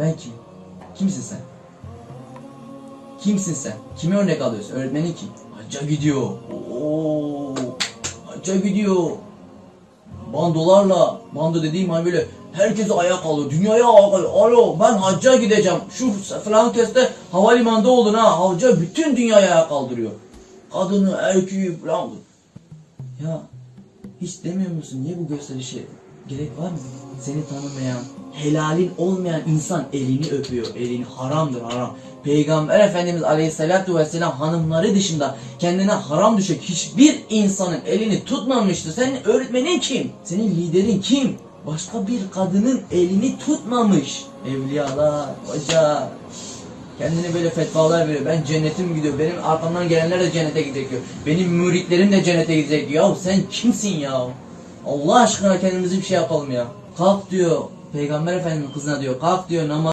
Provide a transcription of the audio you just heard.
Ben kim? Kimsin sen? Kimsin sen? Kime örnek alıyorsun? Öğretmenin kim? Hacca gidiyor. Oo, hacca gidiyor. Bandolarla, bando dediğim hani böyle herkesi ayağa kalıyor, dünyaya ayağa kalıyor. Alo ben hacca gideceğim. Şu falan teste havalimanında oldun ha. Hacca bütün dünyaya ayağa kaldırıyor. Kadını, erkeği falan. Ya hiç demiyor musun niye bu gösterişe gerek var mı? Seni tanımayan, helalin olmayan insan elini öpüyor. Elini haramdır haram. Peygamber Efendimiz Aleyhisselatü Vesselam hanımları dışında kendine haram düşecek hiçbir insanın elini tutmamıştı. Senin öğretmenin kim? Senin liderin kim? Başka bir kadının elini tutmamış. Evliyalar, hoca, Kendine böyle fetvalar veriyor. Ben cennetim gidiyor. Benim arkamdan gelenler de cennete gidecek diyor. Benim müritlerim de cennete gidecek diyor. Ya sen kimsin ya? Allah aşkına kendimizi bir şey yapalım ya. Kalk diyor. Peygamber Efendimiz kızına diyor. Kalk diyor namaz